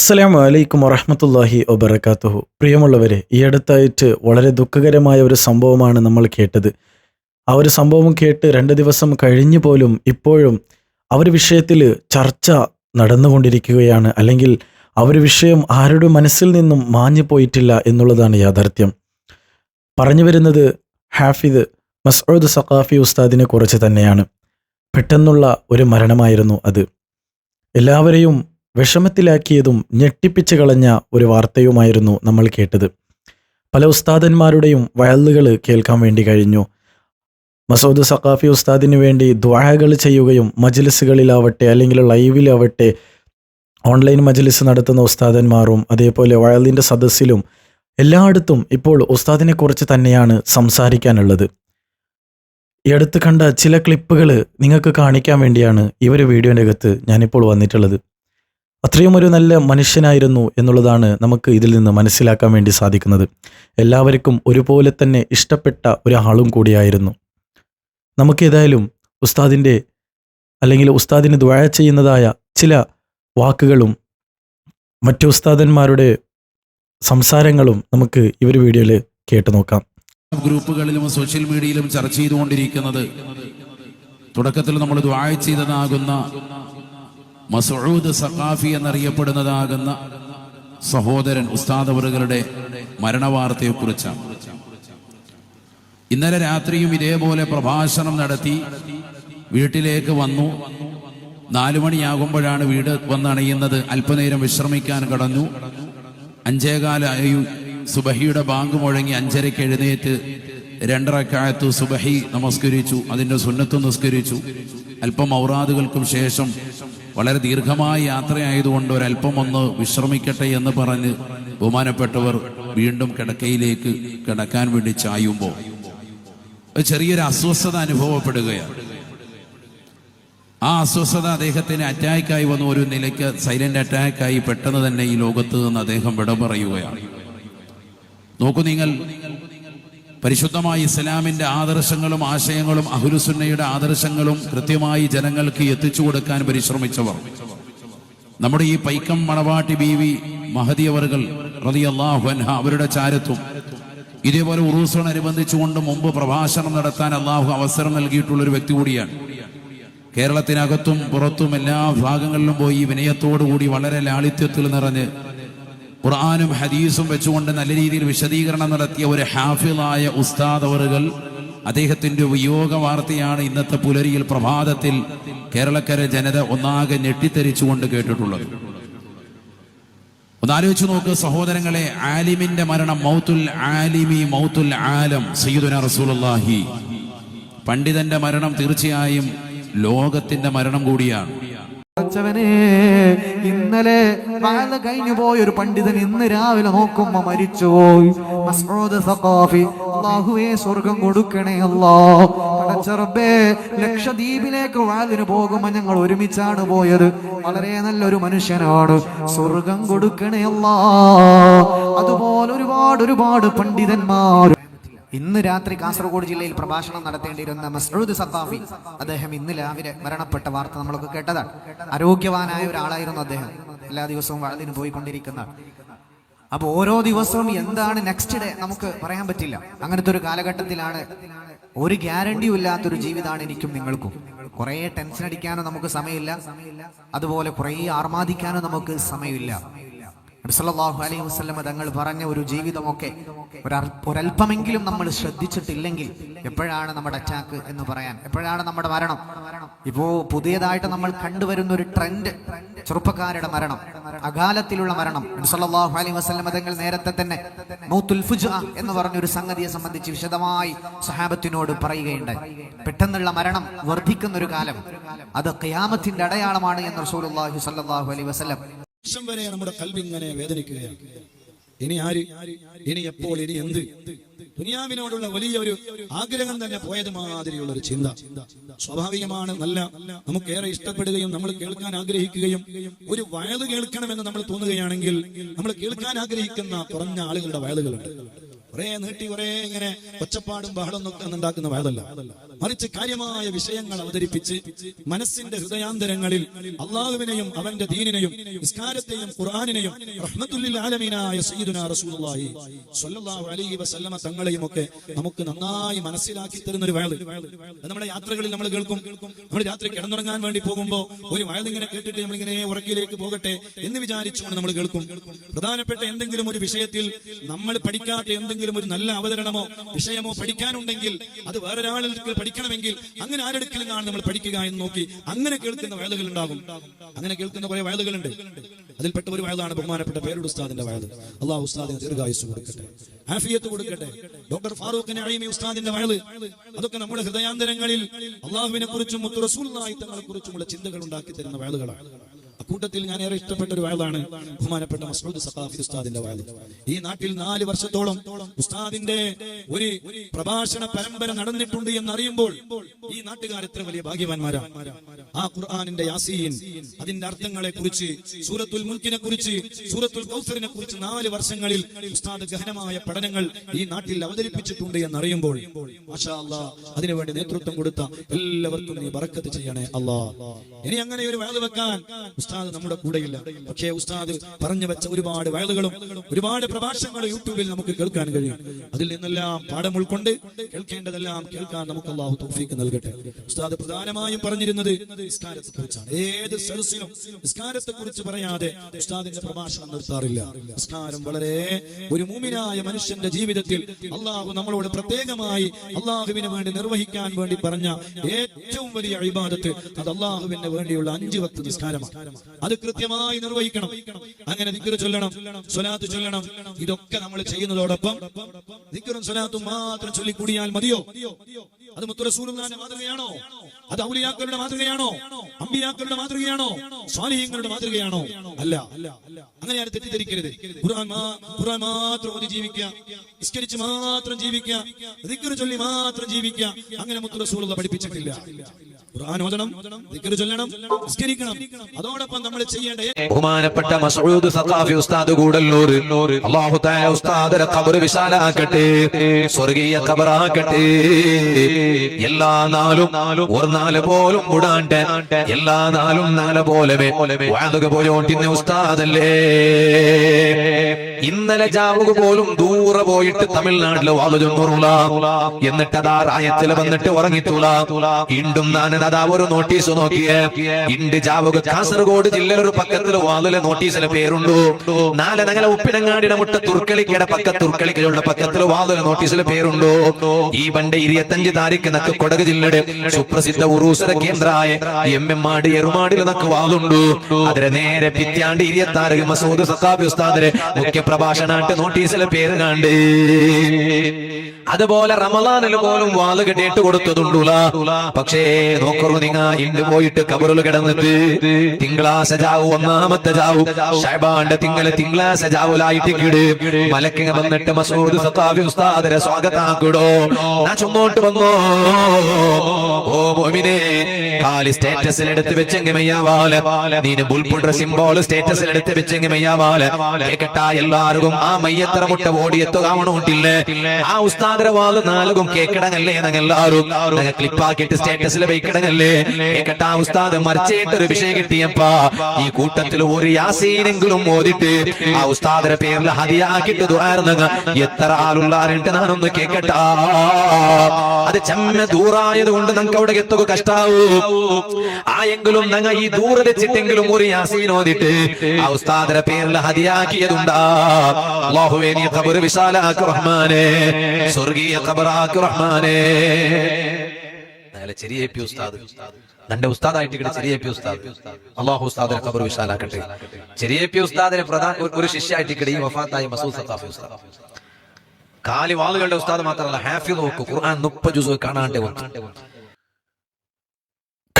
അസ്സലാമു വലൈക്കും വറഹമത്തല്ലാഹി വബർക്കാത്തുഹു പ്രിയമുള്ളവരെ ഈ അടുത്തായിട്ട് വളരെ ദുഃഖകരമായ ഒരു സംഭവമാണ് നമ്മൾ കേട്ടത്. ആ ഒരു സംഭവം കേട്ട് രണ്ട് ദിവസം കഴിഞ്ഞു പോലും ഇപ്പോഴും ആ ഒരു വിഷയത്തിൽ ചർച്ച നടന്നുകൊണ്ടിരിക്കുകയാണ്. അല്ലെങ്കിൽ ആ ഒരു വിഷയം ആരുടെ മനസ്സിൽ നിന്നും മാഞ്ഞു പോയിട്ടില്ല എന്നുള്ളതാണ് യാഥാർത്ഥ്യം. പറഞ്ഞു വരുന്നത് ഹാഫിദ് മസ്ഊദ് സഖാഫി ഉസ്താദിനെ കുറിച്ച് തന്നെയാണ്. പെട്ടെന്നുള്ള ഒരു മരണമായിരുന്നു അത്. എല്ലാവരെയും വിഷമത്തിലാക്കിയതും ഞെട്ടിപ്പിച്ചു കളഞ്ഞ ഒരു വാർത്തയുമായിരുന്നു നമ്മൾ കേട്ടത്. പല ഉസ്താദന്മാരുടെയും വയലുകൾ കേൾക്കാൻ വേണ്ടി കഴിഞ്ഞു. മസൂദ് സഖാഫി ഉസ്താദിന് വേണ്ടി ദ്വാഹകൾ ചെയ്യുകയും മജ്ലിസുകളിലാവട്ടെ അല്ലെങ്കിൽ ലൈവിലാവട്ടെ ഓൺലൈൻ മജ്ലിസ് നടത്തുന്ന ഉസ്താദന്മാരും അതേപോലെ വയലിന്റെ സദസ്സിലും എല്ലായിടത്തും ഇപ്പോൾ ഉസ്താദിനെക്കുറിച്ച് തന്നെയാണ് സംസാരിക്കാനുള്ളത്. ഈ അടുത്ത് കണ്ട ചില ക്ലിപ്പുകൾ നിങ്ങൾക്ക് കാണിക്കാൻ വേണ്ടിയാണ് ഈ ഒരു വീഡിയോന്റെ അകത്ത് ഞാനിപ്പോൾ വന്നിട്ടുള്ളത്. അത്രയും ഒരു നല്ല മനുഷ്യനായിരുന്നു എന്നുള്ളതാണ് നമുക്ക് ഇതിൽ നിന്ന് മനസ്സിലാക്കാൻ വേണ്ടി സാധിക്കുന്നത്. എല്ലാവർക്കും ഒരുപോലെ തന്നെ ഇഷ്ടപ്പെട്ട ഒരാളും കൂടിയായിരുന്നു. നമുക്കേതായാലും ഉസ്താദിന്റെ അല്ലെങ്കിൽ ഉസ്താദിന് ദ്വാഴ ചെയ്യുന്നതായ ചില വാക്കുകളും മറ്റു ഉസ്താദന്മാരുടെ സംസാരങ്ങളും നമുക്ക് ഇവർ വീഡിയോയിൽ കേട്ടു നോക്കാം. ഗ്രൂപ്പുകളിലും സോഷ്യൽ മീഡിയയിലും ചർച്ച ചെയ്തുകൊണ്ടിരിക്കുന്നത് തുടക്കത്തിൽ നമ്മൾ ദ്വായ ചെയ്തതാകുന്ന മസൂദ് സഖാഫി എന്നറിയപ്പെടുന്നതാകുന്ന സഹോദരൻ ഉസ്താദവറുകളുടെ അവറുകളുടെ കുറിച്ചാണ് ഇന്നലെ രാത്രിയും ഇതേപോലെ പ്രഭാഷണം നടത്തി വീട്ടിലേക്ക് വന്നു. നാലുമണിയാകുമ്പോഴാണ് വീട് വന്നണയുന്നത്. അല്പനേരം വിശ്രമിക്കാൻ കടന്നു. അഞ്ചേകാലായി സുബഹിയുടെ ബാങ്ക് മുഴങ്ങി അഞ്ചരയ്ക്ക് എഴുന്നേറ്റ് രണ്ടരക്കാലത്ത് സുബഹി നമസ്കരിച്ചു. അതിന്റെ സുന്നത്ത് നിസ്കരിച്ചു. അല്പം ഔറാദുകൾക്കും ശേഷം വളരെ ദീർഘമായ യാത്രയായതുകൊണ്ട് ഒരല്പം ഒന്ന് വിശ്രമിക്കട്ടെ എന്ന് പറഞ്ഞ് ബഹുമാനപ്പെട്ടവർ വീണ്ടും കിടക്കയിലേക്ക് കിടക്കാൻ വേണ്ടി ചായുമ്പോൾ ചെറിയൊരു അസ്വസ്ഥത അനുഭവപ്പെടുകയാണ്. ആ അസ്വസ്ഥത അദ്ദേഹത്തിന് അറ്റാക്കായി വന്ന ഒരു നിലയ്ക്ക് സൈലന്റ് അറ്റാക്കായി പെട്ടെന്ന് തന്നെ ഈ ലോകത്ത് നിന്ന് അദ്ദേഹം വിട പറയുകയാണ്. നോക്കൂ നിങ്ങൾ പരിശുദ്ധമായ ഇസ്ലാമിന്റെ ആദർശങ്ങളും ആശയങ്ങളും അഹുലുസുന്നയുടെ ആദർശങ്ങളും കൃത്യമായി ജനങ്ങൾക്ക് എത്തിച്ചു കൊടുക്കാൻ പരിശ്രമിച്ചവർ. നമ്മുടെ ഈ പൈക്കം മണവാട്ടി ബീവി മഹദിയവറുകൾ റളിയല്ലാഹു അൻഹ അവരുടെ ചാരത്വം. ഇതേപോലെ ഉറൂസോടനുബന്ധിച്ചുകൊണ്ട് മുമ്പ് പ്രഭാഷണം നടത്താൻ അള്ളാഹു അവസരം നൽകിയിട്ടുള്ള ഒരു വ്യക്തി കൂടിയാണ്. കേരളത്തിനകത്തും പുറത്തും എല്ലാ ഭാഗങ്ങളിലും പോയി വിനയത്തോടുകൂടി വളരെ ലാളിത്യത്തിൽ നിറഞ്ഞ് ഖുർആാനും ഹദീസും വെച്ചുകൊണ്ട് നല്ല രീതിയിൽ വിശദീകരണം നടത്തിയ ഒരു ഹാഫിളായ ഉസ്താദ് അവറുകൾ അദ്ദേഹത്തിന്റെ വിയോഗ വാർത്തയാണ് ഇന്നത്തെ പുലരിയിൽ പ്രഭാതത്തിൽ കേരളക്കര ജനത ഒന്നാകെ ഞെട്ടിത്തെരിച്ചുകൊണ്ട് കേട്ടിട്ടുള്ളത്. ഒന്നാലോചിച്ച് നോക്ക് സഹോദരങ്ങളെ ആലിമിന്റെ മരണം മൗത്തുൽ ആലിമി മൗത്തുൽ ആലം സയ്യിദുന റസൂലുള്ളാഹി. പണ്ഡിതന്റെ മരണം തീർച്ചയായും ലോകത്തിന്റെ മരണം കൂടിയാണ്. പടച്ചവനെ ഇന്നലെ വാഴ കഴിഞ്ഞു പോയ ഒരു പണ്ഡിതൻ ഇന്ന് രാവിലെ നോക്കുമ്പോ മരിച്ചു പോയി അല്ലാഹുവേ സ്വർഗം കൊടുക്കണേ അല്ലോ. പടച്ചറബേ ലക്ഷദ്വീപിലേക്ക് വാതിന് പോകുമ്പോ ഞങ്ങൾ ഒരുമിച്ചാണ് പോയത്. വളരെ നല്ലൊരു മനുഷ്യനാണ്. സ്വർഗം കൊടുക്കണേ അല്ലാ. അതുപോലെ ഒരുപാട് ഒരുപാട് പണ്ഡിതന്മാർ ഇന്ന് രാത്രി കാസർഗോഡ് ജില്ലയിൽ പ്രഭാഷണം നടത്തേണ്ടിയിരുന്ന മസ്ഊദ് സത്താഫി അദ്ദേഹം ഇന്ന് രാവിലെ മരണപ്പെട്ട വാർത്ത നമ്മളൊക്കെ കേട്ടതാണ്. ആരോഗ്യവാനായ ഒരാളായിരുന്നു അദ്ദേഹം. എല്ലാ ദിവസവും വഴുതിന് പോയിക്കൊണ്ടിരിക്കുന്ന അപ്പൊ ഓരോ ദിവസവും എന്താണ് നെക്സ്റ്റ് ഡേ നമുക്ക് പറയാൻ പറ്റില്ല. അങ്ങനത്തെ ഒരു കാലഘട്ടത്തിലാണ് ഒരു ഗ്യാരണ്ടിയും ഇല്ലാത്തൊരു ജീവിതമാണ് എനിക്കും നിങ്ങൾക്കും. കുറെ ടെൻഷൻ അടിക്കാനോ നമുക്ക് സമയമില്ല. അതുപോലെ കുറെ ആർമാദിക്കാനോ നമുക്ക് സമയമില്ല. നബിസല്ലാഹു അലൈഹി വസ്ലമ തങ്ങൾ പറഞ്ഞ ഒരു ജീവിതമൊക്കെ ഒരല്പമെങ്കിലും നമ്മൾ ശ്രദ്ധിച്ചിട്ടില്ലെങ്കിൽ എപ്പോഴാണ് നമ്മുടെ അറ്റാക്ക് എന്ന് പറയാൻ? എപ്പോഴാണ് നമ്മുടെ മരണം? ഇപ്പോ പുതിയതായിട്ട് നമ്മൾ കണ്ടുവരുന്ന ഒരു ട്രെൻഡ് ചെറുപ്പക്കാരുടെ മരണം അകാലത്തിലുള്ള മരണം. നബിസല്ലാഹു അലൈഹി വസ്ലമ തങ്ങൾ നേരത്തെ തന്നെ എന്ന് പറഞ്ഞ ഒരു സംഗതിയെ സംബന്ധിച്ച് വിശദമായി സഹാബത്തിനോട് പറയുകയുണ്ട് പെട്ടെന്നുള്ള മരണം വർദ്ധിക്കുന്ന ഒരു കാലം. അത് ഖിയാമത്തിന്റെ അടയാളമാണ് എന്ന് റസൂലുള്ളാഹി സ്വല്ലല്ലാഹു അലൈഹി വസല്ലം നിമിഷം വരെ നമ്മുടെ കൽവി ഇങ്ങനെ വേദനിക്കുകയാണ്. ഇനി ആര്? ഇനി എപ്പോൾ? ഇനി എന്ത്? ദുനിയാവിനോടുള്ള വലിയ ഒരു ആഗ്രഹം തന്നെ പോയത് മാതിരിയുള്ള ഒരു ചിന്ത. സ്വാഭാവികമാണ് നല്ല. നമുക്കേറെ ഇഷ്ടപ്പെടുകയും നമ്മൾ കേൾക്കാൻ ആഗ്രഹിക്കുകയും ഒരു വയൽ കേൾക്കണമെന്ന് നമ്മൾ തോന്നുകയാണെങ്കിൽ നമ്മൾ കേൾക്കാൻ ആഗ്രഹിക്കുന്ന കുറഞ്ഞ ആളുകളുടെ വയലുകളുണ്ട്. കുറെ നീട്ടി കുറെ ഇങ്ങനെ ഒച്ചപ്പാടും ബഹളം ഒക്കെ ഉണ്ടാക്കുന്ന വയലല്ല. മറിച്ച് കാര്യമായ വിഷയങ്ങൾ അവതരിപ്പിച്ച് മനസ്സിന്റെ ഹൃദയാന്തരങ്ങളിൽ അള്ളാഹുവിനെയും അവന്റെ ദീനിനെയും നിസ്കാരത്തെയും ഖുർആാനിനെയും ആലമീനായ സയ്യിദുനാ റസൂലുള്ളാഹി സ്വല്ലല്ലാഹു അലൈഹി വസല്ലമ തങ്ങളെയും ഒക്കെ നമുക്ക് നന്നായി മനസ്സിലാക്കി തരുന്ന ഒരു വയൽ നമ്മുടെ യാത്രകളിൽ നമ്മൾ കേൾക്കും. നമ്മൾ രാത്രി കിടന്നുറങ്ങാൻ വേണ്ടി പോകുമ്പോൾ ഒരു വയൽ ഇങ്ങനെ കേട്ടിട്ട് നമ്മളിങ്ങനെ ഉറക്കിലേക്ക് പോകട്ടെ എന്ന് വിചാരിച്ചുകൊണ്ട് നമ്മൾ കേൾക്കും. പ്രധാനപ്പെട്ട എന്തെങ്കിലും ഒരു വിഷയത്തിൽ നമ്മൾ പഠിക്കാത്ത എന്തെങ്കിലും ഒരു നല്ല അവതരണമോ വിഷയമോ പഠിക്കാനുണ്ടെങ്കിൽ അത് വേറൊരാളിൽ പഠിക്കണമെങ്കിൽ അങ്ങനെ ആരെടുക്കൽ നിന്നാണ് നമ്മൾ പഠിക്കുക എന്ന് നോക്കി അങ്ങനെ കേൾക്കുന്ന വയലുകൾ ഉണ്ടാകും. അങ്ങനെ കേൾക്കുന്ന കുറെ വയലുകളുണ്ട്. അതിൽപ്പെട്ട ഒരു വയലാണ് ബഹുമാനപ്പെട്ട പേരുടെ ഉസ്താദിന്റെ വയൽ. അള്ളാഹു ഉസ്താദിന് ദീർഘായുസ് കൊടുക്കട്ടെ. ആഫിയത്ത് കൊടുക്കട്ടെ. ഡോക്ടർ ഫാറൂഖ് നഈമി ഉസ്താദിന്റെ വയൽ. അതൊക്കെ നമ്മുടെ ഹൃദയാന്തരങ്ങളിൽ അള്ളാഹുവിനെ കുറിച്ചും മുത്തു തങ്ങളെ കുറിച്ചുമുള്ള ചിന്തകൾ ഉണ്ടാക്കി തരുന്ന വയലുകളാണ്. അക്കൂട്ടത്തിൽ ഞാൻ ഏറെ ഇഷ്ടപ്പെട്ട ഒരു വയലാണ് ബഹുമാനപ്പെട്ട മസൂദ് സഖാഫി ഉസ്താദിന്റെ വയൽ. ഈ നാട്ടിൽ നാല് വർഷത്തോളം ഉസ്താദിന്റെ ഒരു പ്രഭാഷണ പരമ്പര നടന്നിട്ടുണ്ട് എന്നറിയുമ്പോൾ ഈ നാട്ടുകാർ എത്ര വലിയ ഭാഗ്യവാന്മാരാണ് ആ ഖുർആാനിന്റെ യാസീൻ അതിന്റെ അർത്ഥങ്ങളെ കുറിച്ച് സൂറത്തുൽ മുൽക്കിനെ കുറിച്ച് സൂറത്തുൽ കൗസറിനെ കുറിച്ച് നാല് വർഷങ്ങളിൽ ഉസ്താദ് ഗഹനമായ പഠനങ്ങൾ ഈ നാട്ടിൽ അവതരിപ്പിച്ചിട്ടുണ്ട് എന്നറിയുമ്പോൾ അതിനുവേണ്ടി നേതൃത്വം കൊടുത്ത എല്ലാവർക്കും നീ ബറക്കത്ത് ചെയ്യണേ അല്ലാ. ഇനി അങ്ങനെ ഒരു വയൽ വെക്കാൻ ഉസ്താദ് നമ്മുടെ കൂടെയില്ല. പക്ഷേ ഉസ്താദ് പറഞ്ഞു വെച്ച ഒരുപാട് വയലുകളും ഒരുപാട് പ്രഭാഷണങ്ങൾ യൂട്യൂബിൽ നമുക്ക് കേൾക്കാൻ കഴിയും. അതിൽ നിന്നെല്ലാം പാഠം ഉൾക്കൊണ്ട് കേൾക്കേണ്ടതെല്ലാം കേൾക്കാൻ നമുക്ക് അള്ളാഹു തോഫീക്ക് നൽകട്ടെ. ഉസ്താദ് പ്രധാനമായും പറഞ്ഞിരുന്നത് നിസ്കാരത്തെ കുറിച്ചാണ് ഏത് സദസ്സിലും നിസ്കാരത്തെ കുറിച്ച് പറയാതെ ഉസ്താദിന്റെ പ്രഭാഷണം നിർത്താറില്ല. നിസ്കാരം വളരെ ഒരു മൂമിനായ മനുഷ്യന്റെ ജീവിതത്തിൽ അള്ളാഹു നമ്മളോട് പ്രത്യേകമായി അള്ളാഹുവിന് വേണ്ടി നിർവഹിക്കാൻ വേണ്ടി പറഞ്ഞ ഏറ്റവും വലിയ അഴിബാദത്ത് അത് അള്ളാഹുവിന് വേണ്ടിയുള്ള അഞ്ചു വക്ത നിസ്കാരമാണ്. അത് കൃത്യമായി നിർവഹിക്കണം. അങ്ങനെ ദിക്കറ് ചൊല്ലണം സ്വലാത്ത് ചൊല്ലണം. ഇതൊക്കെ നമ്മൾ ചെയ്യുന്നതോടൊപ്പം ദിക്കറും സ്വലാത്തും മാത്രം ചൊല്ലിക്കൂടിയാൽ മതിയോ? അത് മുത്തുറസൂലുള്ളാന്റെ മാതൃകയാണോ? അത് ഔലിയാക്കളുടെ മാതൃകയാണോ? അമ്പിയാക്കളുടെ മാതൃകയാണോ? സ്വാലിഹ്യങ്ങളുടെ മാതൃകയാണോ? അല്ല. അങ്ങനെ ആരും തെറ്റിദ്ധരിക്കരുത്. ഖുർആൻ മാത്രം ഓതി ജീവിക്കുക. നിസ്കരിച്ച് മാത്രം ജീവിക്കുക. ദിക്കറ് ചൊല്ലി മാത്രം ജീവിക്കുക. അങ്ങനെ മുത്തുറസൂലുള്ള പഠിപ്പിച്ചിട്ടില്ല. ദിക്കറ് ചൊല്ലണം നിസ്കരിക്കണം. അതോടൊപ്പം നമ്മൾ ചെയ്യേണ്ട ബഹുമാനപ്പെട്ട മസൂദ് സഖാഫി ഉസ്താദ് കൂടല്ലൂർ അള്ളാഹു താല ഉസ്താദരെ ഖബർ വിശാലാക്കട്ടെ സ്വർഗീയ ഖബറാക്കട്ടെ. എല്ലാ നാലും ഒരു നാല് പോലും മുടാണ്ട് എല്ലാ നാലും നാല് പോലെ വാതുക പോയോണ്ടിന്ന ഉസ്താദല്ലേ? ഇന്നലെ ജാവുക പോലും ദൂരെ പോയിട്ട് തമിഴ്നാട്ടിലെ വാതുജം എന്നിട്ട് അതാ റായത്തിൽ വന്നിട്ട് ഉറങ്ങിത്തൂല വീണ്ടും ഞാൻ അതാ ഒരു നോട്ടീസ് നോക്കിയേ. ഇണ്ട് ജാവുക കാസർഗോഡ് ജില്ലയിൽ ഒരു പക്കത്തിൽ വാതിലെ നോട്ടീസിലെ പേരുണ്ടു. നാല് നഗല ഉപ്പിനങ്ങാടിയുടെ മുട്ട തുർക്കളിക്കയുടെ പക്ക തുർക്കളിക്കയുടെ പക്കത്തിൽ വാതിലെ നോട്ടീസിലെ പേരുണ്ടോ. ഈ പണ്ട് ഇരുപത്തഞ്ച് താരീഖ് നക്ക് കൊടക് ജില്ലയുടെ സുപ്രസിദ്ധ ഉറൂസര കേന്ദ്രമായ എം എം മാട് എറുമാടിൽ നക്ക് വാതുണ്ടു അതിന് നേരെ പിത്യാണ്ട് ഇരുപത്താറ് മസൂദ് സത്താബി ഉസ്താദിന് മുഖ്യ പ്രഭാഷണായിട്ട് നോട്ടീസിലെ പേര് കണ്ട്. അതുപോലെ റമലാനിൽ പോലും വാൾ കെട്ടിയിട്ട് കൊടുത്തതുണ്ടുല. പക്ഷേ നോക്കറു നിങ്ങ ഇണ്ട് പോയിട്ട് കബറിൽ കിടന്നിട്ട് തിങ്കളാശ ജാവു ഒന്നാമത്തെ ജാവു ഷൈബാന്റെ തിങ്കൾ തിങ്കളാശ ജാവുലായിട്ട് കിട്. മലക്കിങ്ങ വന്നിട്ട് മസൂദ് സത്താവി ഉസ്താദിനെ സ്വാഗതാക്കിടോ. ഞാൻ ചുമോട്ട് വന്നോ? ഓ മോമിനെ കാലി സ്റ്റേറ്റസിൽ എടുത്ത് വെച്ചെങ്കിൽ മെയ്യാവാല നീന് ബുൾപുട്ര സിംബോൾ സ്റ്റേറ്റസിൽ എടുത്ത് വെച്ചെങ്കിൽ മെയ്യാവാല കേട്ടാ എല്ലാവർക്കും ആ മയ്യത്ര മുട്ട ഓടിയെത്തുക ആ ഉസ്താദര വാൽ നാലുകും കേക്കിടങ്ങല്ലേ എല്ലാവരും ഞങ്ങൾ ക്ലിപ്പാക്കിയിട്ട് സ്റ്റേറ്റസിൽ വെക്കിടങ്ങല്ലേ കേക്കട്ടാ ഉസ്താദ് മറിച്ചേട്ടൊരു വിഷയം കിട്ടിയപ്പാ ഈ കൂട്ടത്തിൽ ഒരു യാസീനെങ്കിലും ഓതിട്ട് ആ ഉസ്താദിന്റെ പേരിൽ ഹതിയാക്കിട്ട് ദുരായിരുന്ന എത്ര ആളുള്ളാരുണ്ട് ഞാനൊന്ന് കേക്കട്ടാ. അത് ചെമ്മ ദൂറായത് കൊണ്ട് നമുക്ക് അവിടെ എത്തുക കഷ്ടാവൂ. ആയെങ്കിലും ഞങ്ങൾ ഈ ദൂരെ വെച്ചിട്ടെങ്കിലും ഒരു യാസീൻ ഓതിട്ട് ആ ഉസ്താദിന്റെ പേരിൽ ഹതിയാക്കിയതുണ്ടാ അല്ലാഹുവേ നീ ഖബർ വിശാലാക്ക് റഹ്മാനെ. സ്വർഗീയ ഖബറാക്ക് റഹ്മാനേ. ചെറിയ പി ഉസ്താദ്. തന്റെ ഉസ്താദായിട്ട് ഇവിടെ ചെറിയ പി ഉസ്താദ്. അള്ളാഹു ഉസ്താദിനെ ഖബർ വിശാലാക്കട്ടെ. ചെറിയ പി ഉസ്താദിനെ പ്രധാന ഒരു- ശിഷ്യായിട്ട് ഇവിടെ വഫാത്തായി മസൂദ് സത്താഫി ഉസ്താദ്. കാലി വാളുകളുടെ ഉസ്താദ് മാത്രമല്ല ഹാഫി നോക്കൂ ഖുർആൻ മുപ്പത് ജുസു കാണാണ്ട് വന്നു.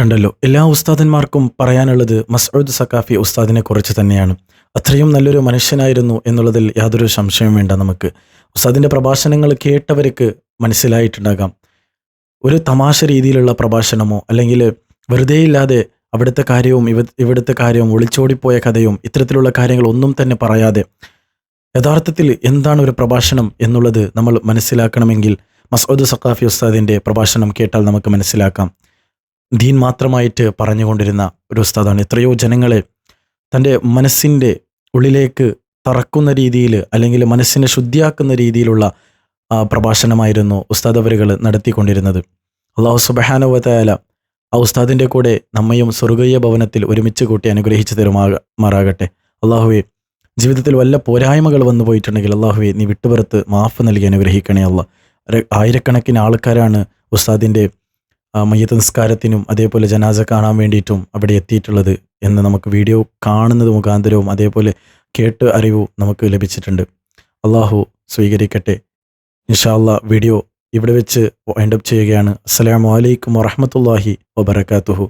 കണ്ടല്ലോ. എല്ലാ ഉസ്താദന്മാർക്കും പറയാനുള്ളത് മസ്ഊദ് സക്കാഫി ഉസ്താദിനെ കുറിച്ച് തന്നെയാണ്. അത്രയും നല്ലൊരു മനുഷ്യനായിരുന്നു എന്നുള്ളതിൽ യാതൊരു സംശയവും വേണ്ട നമുക്ക്. ഉസ്താദിന്റെ പ്രഭാഷണങ്ങൾ കേട്ടവർക്ക് മനസ്സിലായിട്ടുണ്ടാകാം. ഒരു തമാശ രീതിയിലുള്ള പ്രഭാഷണമോ അല്ലെങ്കിൽ വെറുതെ ഇല്ലാതെ അവിടുത്തെ കാര്യവും ഇവ ഇവിടുത്തെ കാര്യവും ഒളിച്ചോടിപ്പോയ കഥയും ഇത്തരത്തിലുള്ള കാര്യങ്ങൾ ഒന്നും തന്നെ പറയാതെ യഥാർത്ഥത്തിൽ എന്താണ് ഒരു പ്രഭാഷണം എന്നുള്ളത് നമ്മൾ മനസ്സിലാക്കണമെങ്കിൽ മസൂദ് സഖാഫി ഉസ്താദിന്റെ പ്രഭാഷണം കേട്ടാൽ നമുക്ക് മനസ്സിലാക്കാം. ദീൻ മാത്രമായിട്ട് പറഞ്ഞുകൊണ്ടിരുന്ന ഒരു ഉസ്താദാണ്. എത്രയോ ജനങ്ങളെ തന്റെ മനസ്സിന്റെ ഉള്ളിലേക്ക് തറക്കുന്ന രീതിയിൽ അല്ലെങ്കിൽ മനസ്സിനെ ശുദ്ധിയാക്കുന്ന രീതിയിലുള്ള പ്രഭാഷണമായിരുന്നു ഉസ്താദ് അവരുകൾ നടത്തിക്കൊണ്ടിരുന്നത്. അള്ളാഹു സുബഹാനുവല ആ ഉസ്താദിന്റെ കൂടെ നമ്മയും സ്വർഗീയ ഭവനത്തിൽ ഒരുമിച്ച് കൂട്ടി അനുഗ്രഹിച്ചു തരുമാറാകട്ടെ അള്ളാഹുവെ ജീവിതത്തിൽ വല്ല പോരായ്മകൾ വന്നു പോയിട്ടുണ്ടെങ്കിൽ അള്ളാഹുവെ നീ വിട്ടുപുറത്ത് മാഫ് നൽകി അനുഗ്രഹിക്കണേ അല്ല ആയിരക്കണക്കിന് ആൾക്കാരാണ് ഉസ്താദിന്റെ മയ്യത്ത് നിസ്കാരത്തിനും അതേപോലെ ജനാസ കാണാൻ വേണ്ടിയിട്ടും അവിടെ എത്തിയിട്ടുള്ളത് എന്ന് നമുക്ക് വീഡിയോ കാണുന്നത് മുഖാന്തരവും അതേപോലെ കേട്ട് അറിവും നമുക്ക് ലഭിച്ചിട്ടുണ്ട്. അള്ളാഹു സ്വീകരിക്കട്ടെ. ഇൻഷാല്ല വീഡിയോ ഇവിടെ വെച്ച് വൈൻഡപ്പ് ചെയ്യുകയാണ്. അസ്സലാമു അലൈക്കും വറഹമത്തല്ലാഹി വബർക്കാത്തുഹു